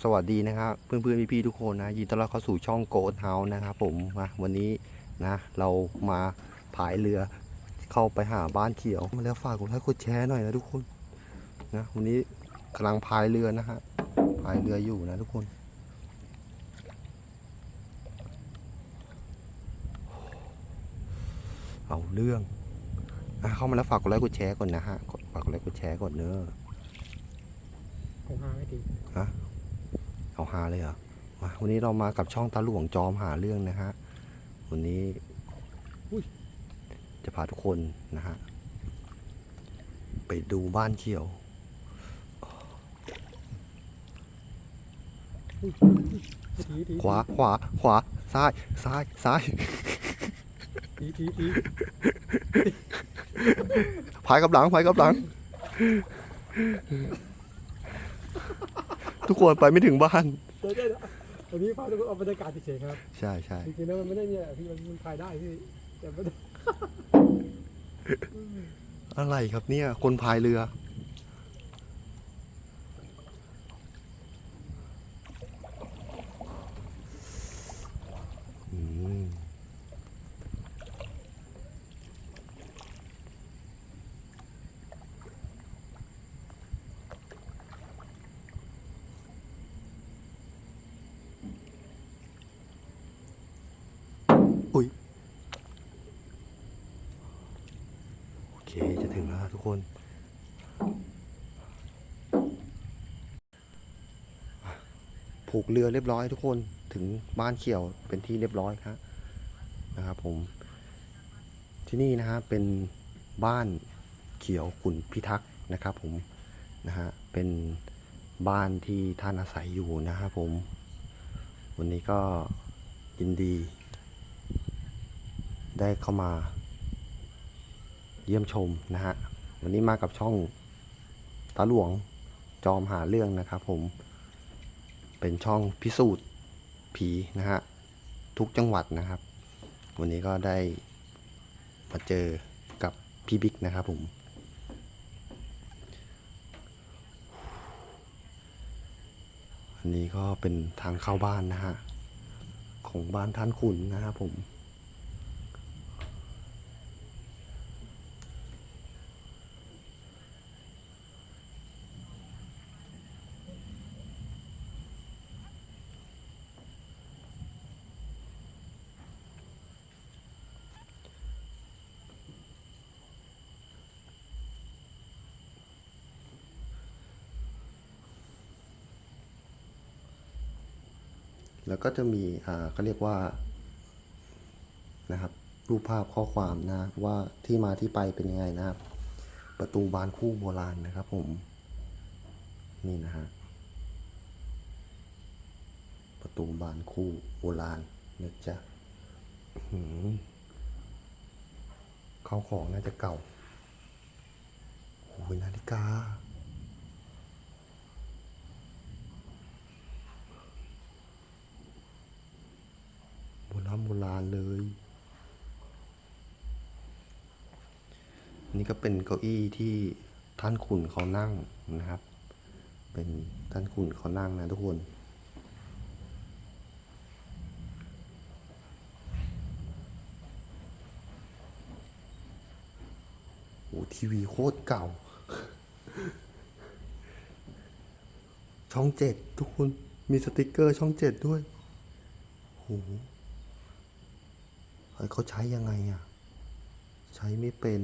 ก็กราบสวัสดีนะครับเพื่อนๆพี่ๆทุกคนนะยินดีต้อนรับเข้าสู่ช่องโกดเฮาส์นะครับผมมาวันนี้นะเรามาพายเรือเข้าไปหาบ้านเขียว มาแล้วฝากกดไลค์กดแชร์หน่อยนะทุกคนนะวันนี้กำลังพายเรือนะฮะพายเรืออยู่นะทุกคนเอาเรื่องอะเข้ามาแล้วฝากกดไลค์กดแชร์ก่อนนะฮะกดฝากกดไลค์กดแชร์ก่อนเนอะผมหาไม่ดี เอาหาเลยเหรอมาวันนี้เรามากับช่องตาหลวงจอมหาเรื่องนะฮะ วันนี้จะพาทุกคนนะฮะ ไปดูบ้านเขียวทีทีขวาขวาขวาซ้ายซ้ายซ้ายทีทีทีพายกับหลังพายกับหลัง ทุกคนไปไม่ถึงบ้าน เดี๋ยวเดี๋ยวอันนี้พาทุกคนเอาบรรยากาศเฉยๆครับ ใช่ใช่จริงๆแล้วมันไม่ได้เนี่ยพี่มันมันถ่ายได้พี่แต่ไม่ได้ อะไรครับเนี่ย คนพายเรืออืม อุ้ย โอเค จะถึงแล้วทุกคนอะ ผูกเรือเรียบร้อยทุกคนถึงบ้านเขียวเป็นที่เรียบร้อยครับนะครับผมที่นี่นะฮะเป็นบ้านเขียวขุนพิทักษ์นะครับผมนะฮะเป็นบ้านที่ท่านอาศัยอยู่นะครับผม วันนี้ก็ยินดี ได้เข้ามา เยี่ยมชมนะฮะวันนี้มากับช่องตาหลวงจอมหาเรื่องนะครับผม เป็นช่องพิสูจน์ผีนะฮะทุกจังหวัดนะครับ วันนี้ก็ได้มาเจอกับพี่บิ๊กนะครับผม อันนี้ก็เป็นทางเข้าบ้านนะฮะของบ้านท่านขุนนะครับผม แล้ว ก็จะมีอ่าเขาเรียกว่านะครับรูปภาพข้อความนะว่าที่มาที่ไปเป็นยังไงนะครับ ประตูบานคู่โบราณนะครับผม นี่นะฮะประตูบานคู่โบราณเนะจ๊ะหือเข้าของน่าจะเก่าโอ้ยนาฬิกา โบราณโบราณเลย นี่ก็เป็นเก้าอี้ที่ท่านขุนเขานั่งนะครับ เป็นท่านขุนเขานั่งนะทุกคนโอ้ทีวีโคตรเก่า ช่องเจ็ดทุกคน มีสติกเกอร์ช่องเจ็ดด้วยโห เฮ้ยเขาใช้ยังไงอะ ใช้ไม่เป็น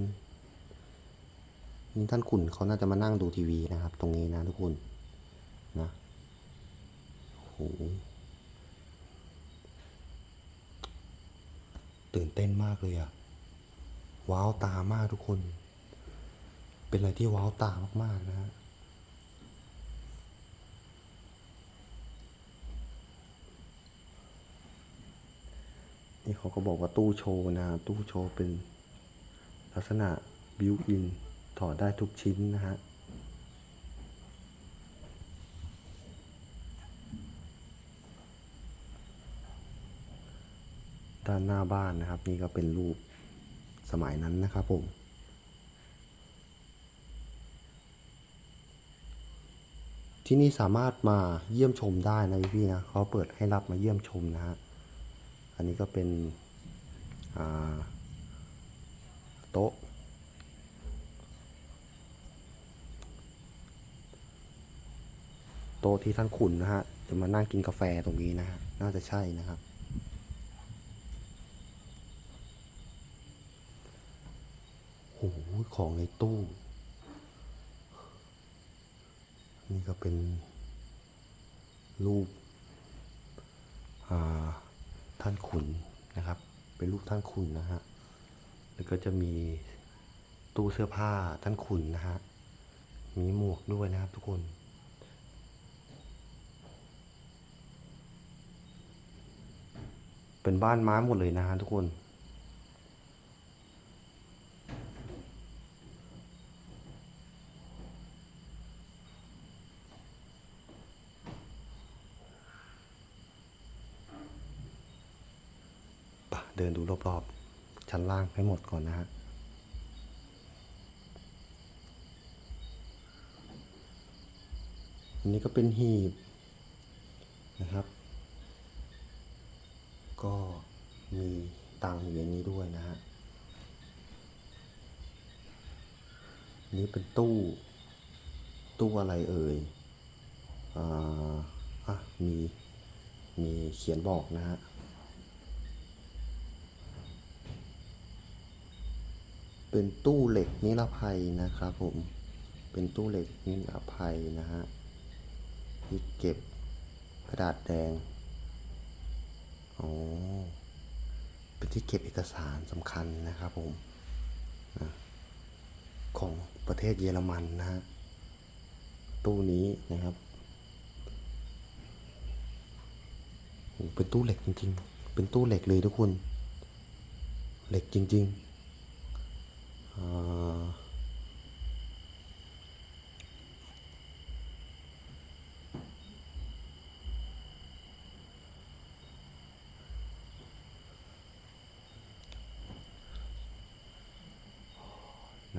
นี่ท่านขุนเขาน่าจะมานั่งดูทีวีนะครับ ตรงนี้นะทุกคนนะโหตื่นเต้นมากเลยอะว้าวตามากทุกคน เป็นอะไรที่ว้าวตามากๆนะฮะ นี่เขาก็บอกว่าตู้โชว์นะ ตู้โชว์เป็นลักษณะบิวอินถอดได้ทุกชิ้นนะฮะด้านหน้าบ้านนะครับ นี่ก็เป็นรูปสมัยนั้นนะครับผมที่นี่สามารถมาเยี่ยมชมได้นะพี่นะเขาเปิดให้รับมาเยี่ยมชมนะฮะ อันนี้ก็เป็นโต๊ะ โต๊ะที่ท่านขุนนะฮะ จะมานั่งกินกาแฟตรงนี้นะฮะ น่าจะใช่นะครับ โอ้โหของในตู้นี่ก็เป็นรูป อ่า ท่านขุนนะครับ เป็นรูปท่านขุนนะฮะ แล้วก็จะมีตู้เสื้อผ้าท่านขุนนะฮะ มีหมวกด้วยนะครับทุกคนเป็นบ้านไม้หมดเลยนะฮะทุกคน ปะ เดินดูรอบๆ ชั้นล่างให้หมดก่อนนะฮะอันนี้ก็เป็นหีบนะครับ ก็มีตังอยู่ในนี้ด้วยนะฮะนนี้เป็นตู้ ตู้อะไรเอ่ยอ่าอะมี มีเขียนบอกนะฮะ เป็นตู้เหล็กนิรภัยนะครับผมเป็นตู้เหล็กนิรภัยนะฮะที่เก็บกระดาษแดงอ๋อเป็นที่เก็บเอกสารสำคัญนะครับผมนะของประเทศเยอรมันนะฮะตู้นี้นะครับโอ้เป็นตู้เหล็กจริงๆ เป็นตู้เหล็กเลยทุกคน เหล็กจริง ๆ หนั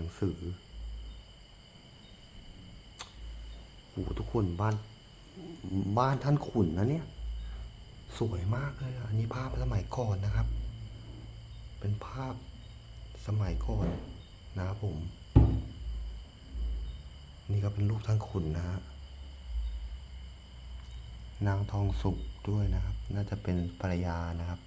งสือโหทุกคนบ้าน บ้านท่านขุนนะเนี่ย สวยมากเลยอะอันนี้ภาพสมัยก่อนนะครับ เป็นภาพสมัยก่อน นะครับผม นี่ก็เป็นรูปท่านขุนนะฮะนางทองสุกด้วยนะครับ น่าจะเป็นภรรยานะครับ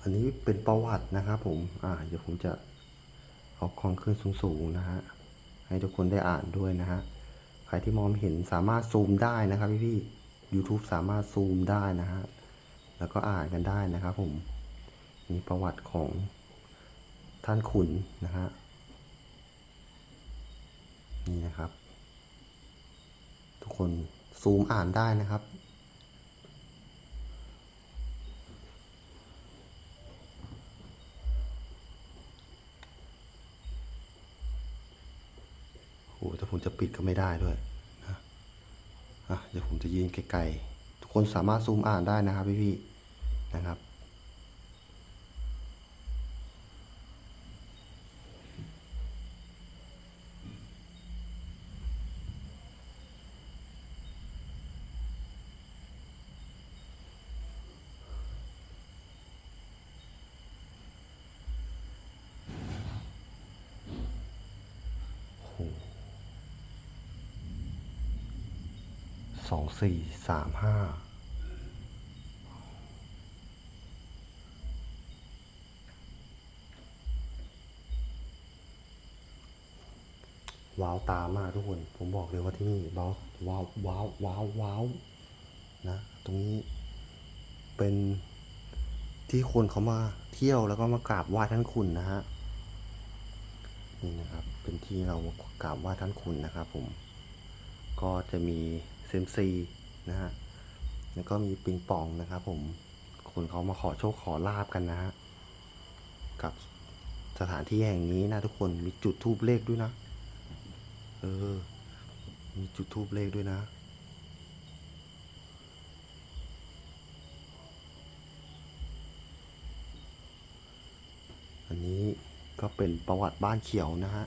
อันนี้เป็นประวัตินะครับผม อ่า เดี๋ยวผมจะเอาคองขึ้นสูงๆนะฮะ ให้ทุกคนได้อ่านด้วยนะฮะ ใครที่มองเห็นสามารถซูมได้นะครับพี่พี่ๆ YouTube สามารถซูมได้นะฮะ แล้วก็อ่านกันได้นะครับผม มีประวัติของท่านขุนนะฮะ นี่นะครับ ทุกคนซูมอ่านได้นะครับโอ้โหถ้าผมจะปิดก็ไม่ได้ด้วย เดี๋ยวผมจะยืนไกลๆทุกคนสามารถซูมอ่านได้นะครับพี่ๆนะครับ สองสี่สามห้าว้าวตามากทุกคน ผมบอกเลยว่าที่นี่ว้าวว้าวว้าวว้าวว้าวนะ ตรงนี้เป็นที่คนเขามาเที่ยวแล้วก็มากราบไหว้ท่านคุณนะฮะ นี่นะครับ เป็นที่เรามากราบไหว้ท่านคุณนะครับผม ก็จะมี เซมซีนะฮะแล้วก็มีปิงปองนะครับผมคนเขามาขอโชคขอลาบกันนะฮะกับสถานที่แห่งนี้นะทุกคนมีจุดทูบเลขด้วยนะ เออ มีจุดทูบเลขด้วยนะ อันนี้ก็เป็นประวัติบ้านเขียวนะฮะ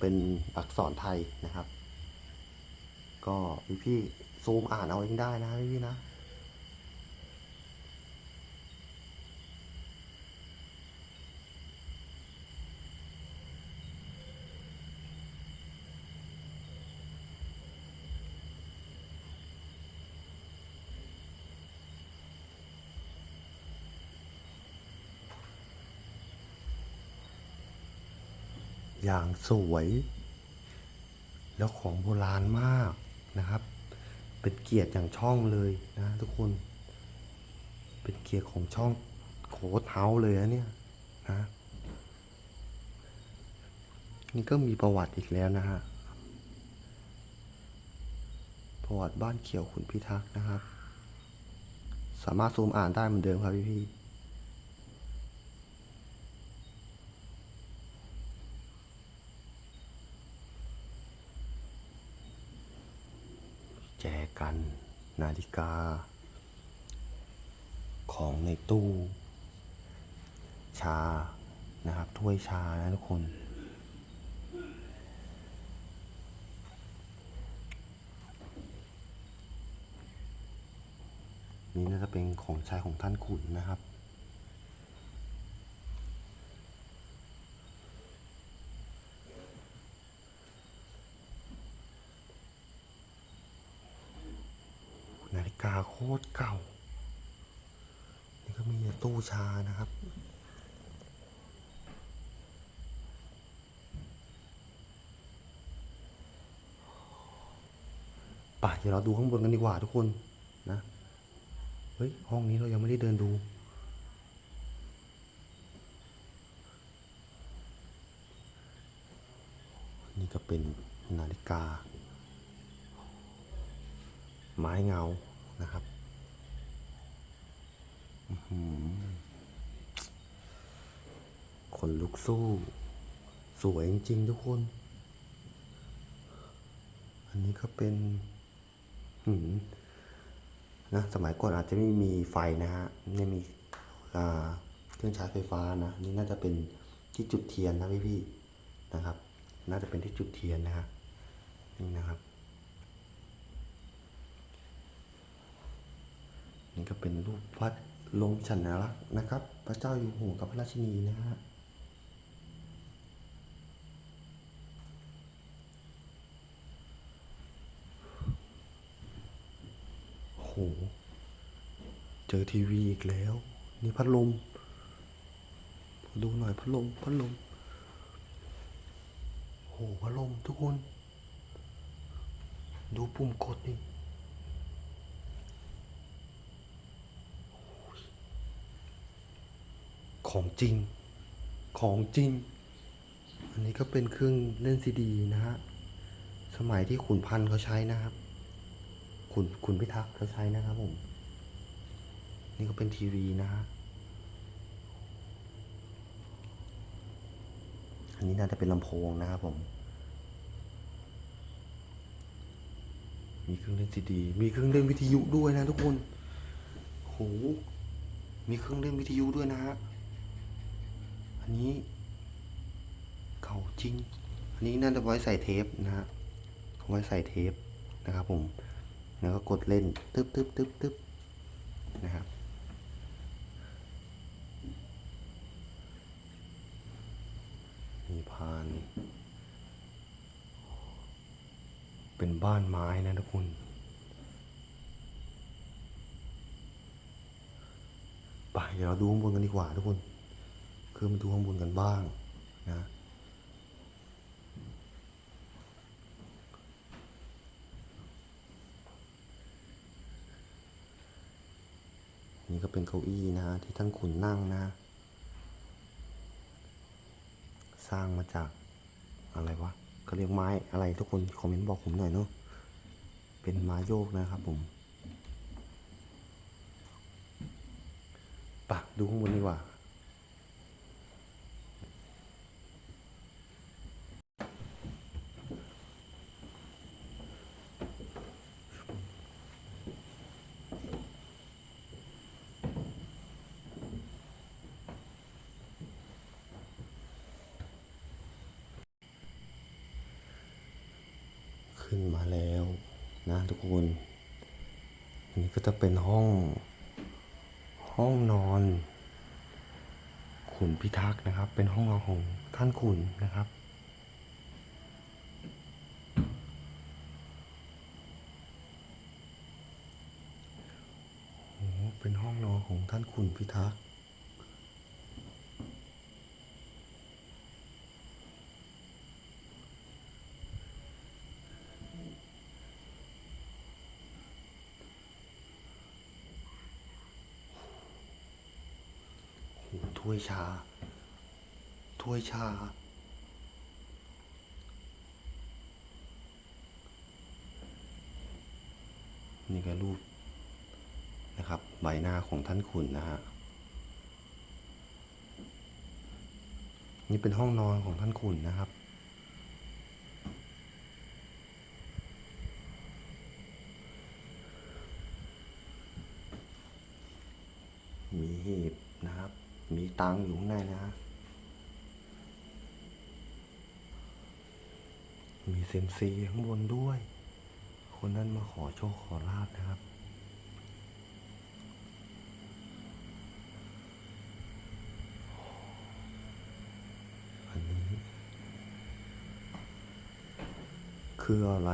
เป็นอักษรไทยนะครับ ก็พี่พี่ซูมอ่านเอาเองได้นะพี่พี่นะ อย่างสวย แล้วของโบราณมาก นะครับ เป็นเกียรติอย่างช่องเลยนะทุกคน เป็นเกียรติของช่องโค้ดเฮาส์เลยนะเนี่ยนะนี่ก็มีประวัติอีกแล้วนะฮะ ประวัติบ้านเขียวขุนพิทักษ์นะครับ สามารถซูมอ่านได้เหมือนเดิมครับพี่พี่ๆ แจกัน นาฬิกา ของในตู้ ชานะครับถ้วยชานะทุกคนนี่น่าจะเป็นของใช้ของท่านขุนนะครับ นาฬิกาโค ตรเก่า นี่ก็มีตู้ชานะครับ ป่ะเดี๋ยวเราดูข้างบนกันดีกว่าทุกคนนะ เฮ้ย ห้องนี้เรายังไม่ได้เดินดูนี่ก็เป็นนาฬิกา ไม้เงานะครับ อื้อหือคนลุกสู้ สวยจริง ๆ ทุกคน อันนี้ก็เป็นนะสมัยก่อนอาจจะไม่มีไฟนะฮะไม่มีเครื่องใช้ไฟฟ้านะ นี่น่าจะเป็นที่จุดเทียนนะพี่ๆนะครับ น่าจะเป็นที่จุดเทียนนะฮะนี่นะครับนี่ก็เป็นรูปวัด ลงฉันนะลักษ์นะครับ พระเจ้าอยู่หัวกับพระราชินีนะฮะโห เจอทีวีอีกแล้ว นี่พัดลม ดูหน่อยพัดลม พัดลม โห พัดลมทุกคน ดูปุ่มกดนี่ ของจริง ของจริง อันนี้ก็เป็นเครื่องเล่นซีดีนะฮะ สมัยที่ขุนพันธ์เขาใช้นะครับ ขุนขุนพิทักษ์เขาใช้นะครับผม นี่ก็เป็นทีวีนะฮะ อันนี้น่าจะเป็นลำโพงนะครับผม มีเครื่องเล่นซีดี มีเครื่องเล่นวิทยุด้วยนะทุกคนโหมีเครื่องเล่นวิทยุด้วยนะฮะ อันนี้ เก่าจริง อันนี้น่าจะไว้ใส่เทปนะฮะไว้ใส่เทปนะครับผม แล้วก็กดเล่นตึ๊บตึ๊บตึ๊บตึ๊บนะครับมีพาน เป็นบ้านไม้นะทุกคนไปเดี๋ยวเราดูข้างบนกันดีกว่าทุกคน คือมาดูข้างบนกันบ้างนะนี่ก็เป็นเก้าอี้นะที่ท่านขุนนั่งนะ สร้างมาจากอะไรวะเขาเรียกไม้อะไรทุกคนคอมเมนต์บอกผมหน่อยเนาะเป็นไม้โยกนะครับผมปะดูข้างบนดีกว่า ขึ้นมาแล้วนะทุกคนอันนี้ก็จะเป็นห้องห้องนอนขุนพิทักษ์นะครับ เป็นห้องนอนของท่านขุนนะครับโอ้เป็นห้องนอนของท่านขุนพิทักษ์ ถ้วยชา ถ้วยชา นี่ก็รูปนะครับ ใบหน้าของท่านขุนนะฮะ นี่เป็นห้องนอนของท่านขุนนะครับ มีหีบนะครับ มี ตังอยู่ข้างในนะ มีเซมซีข้างบนด้วย คนนั้นมาขอโชคขอลาบนะครับอันนี้ คืออะไร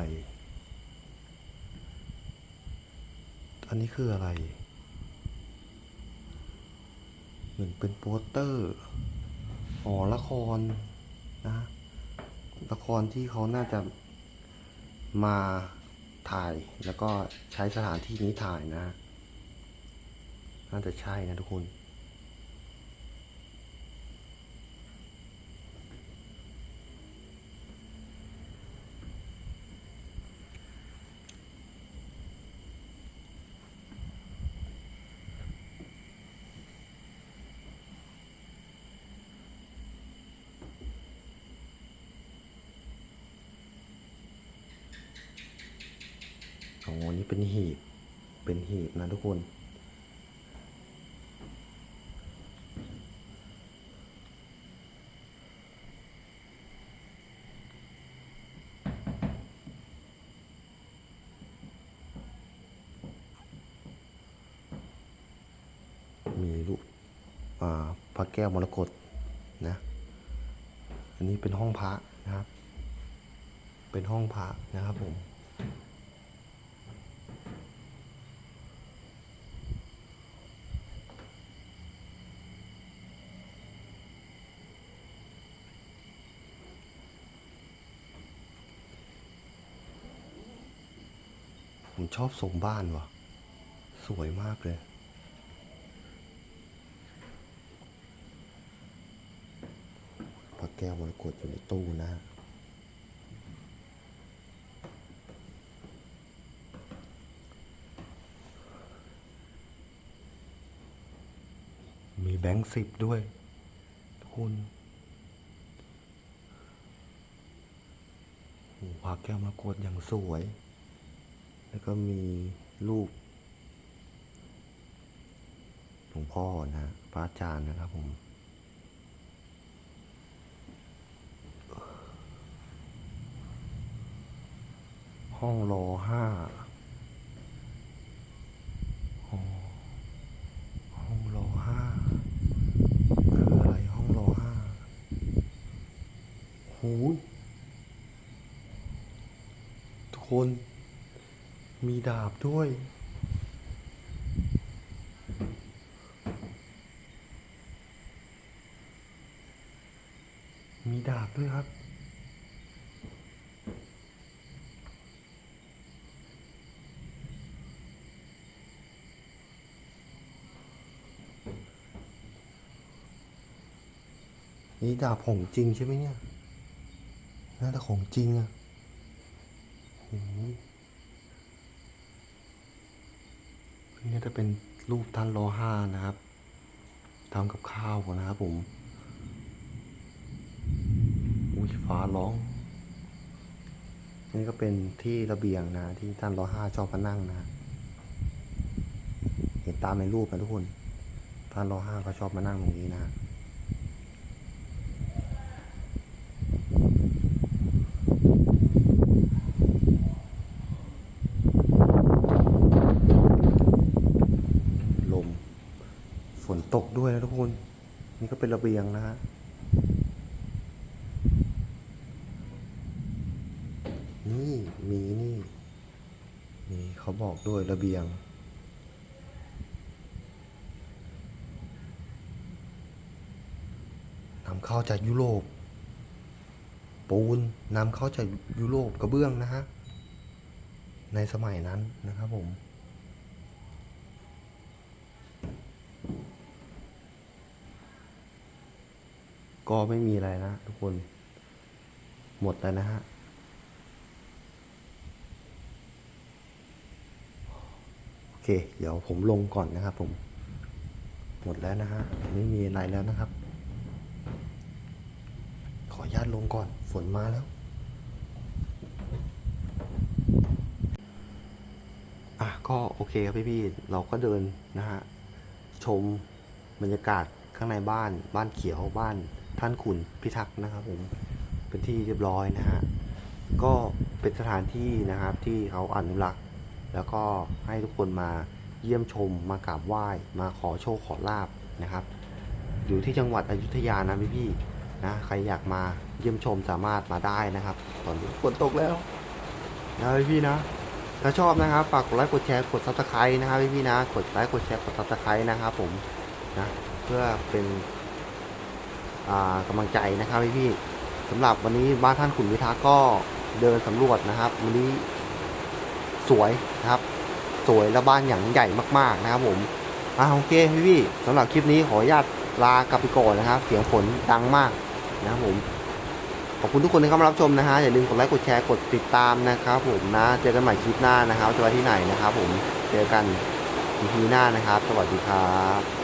อันนี้คืออะไร เหมือนเป็นโปสเตอร์อ๋อละครนะละครที่เขาน่าจะมาถ่ายแล้วก็ใช้สถานที่นี้ถ่ายนะ น่าจะใช่นะทุกคน โอ้โหนี่เป็นหีบ เป็นหีบนะทุกคน มีลูกอ่าพระแก้วมรกตนะ อันนี้เป็นห้องพระนะครับ เป็นห้องพระนะครับผม ชอบทรงบ้านวะสวยมากเลย พระแก้วมรกตอยู่ในตู้นะมีแบงค์สิบด้วยทุกคนโอ้พระแก้วมรกตอย่างสวย แล้วก็มีรูปหลวงพ่อนะพระอาจารย์นะครับผมห้องรอห้าห้องรอห้าคืออะไรห้องรอห้าหูทุกคน ดาบด้วย มีดาบด้วยครับ นี่ดาบของจริงใช่ไหมเนี่ย น่าจะของจริงอะโอ้โห นี่น่าจะเป็นรูปท่านรอห้านะครับทำกับข้าวนะครับผมอุ้ยฟ้าร้อง นี่ก็เป็นที่ระเบียงนะ ที่ท่านรอห้าชอบมานั่งนะ เห็นตามในรูปนะทุกคน ท่านรอห้าเขาชอบมานั่งตรงนี้นะ น เป็นระเบียงนะฮะนี่มีนี่มีเขาบอกด้วยระเบียง นำเข้าจากยุโรป ปูนนำเข้าจากยุโรปกระเบื้องนะฮะ ในสมัยนั้นนะครับผม ก็ไม่มีอะไรนะทุกคน หมดแล้วนะฮะโอเค เดี๋ยวผมลงก่อนนะครับผม หมดแล้วนะฮะไม่มีอะไรแล้วนะครับ ขออนุญาตลงก่อนฝนมาแล้วอะก็โอเคครับพี่ๆเราก็เดินนะฮะชมบรรยากาศข้างในบ้าน บ้านเขียวบ้าน ท่านขุนพิทักษ์นะครับผมเป็นที่เรียบร้อยนะฮะก็เป็นสถานที่นะครับที่เขาอนุรักษ์ แล้วก็ให้ทุกคนมาเยี่ยมชมมากราบไหว้มาขอโชคขอลาบนะครับ อยู่ที่จังหวัดอยุธยานะพี่พี่ๆนะใครอยากมาเยี่ยมชมสามารถมาได้นะครับ ตอนนี้ฝนตกแล้วนะพี่พี่นะถ้าชอบนะครับฝากกดไลค์กดแชร์กดซับสไครต์นะครับพี่พี่ๆนะกดไลค์กดแชร์กดซับสไครต์นะครับผมนะเพื่อเป็น กำลังใจนะครับพี่พี่สำหรับวันนี้บ้านท่านขุนวิทักษ์ก็เดินสำรวจนะครับ วันนี้สวยนะครับ สวยและบ้านอย่างใหญ่มาก ๆนะครับผมอ่าโอเคพี่พี่สำหรับคลิปนี้ขออนุญาตลากลับไปก่อนนะครับ เสียงฝนดังมากนะครับผมขอบคุณทุกคนที่เข้ามารับชมนะฮะอย่าลืมกดไลค์กดแชร์กดติดตามนะครับผมนะ เจอกันใหม่คลิปหน้านะครับจะไปที่ไหนนะครับผมเจอกัน EP หน้านะครับ สวัสดีครับ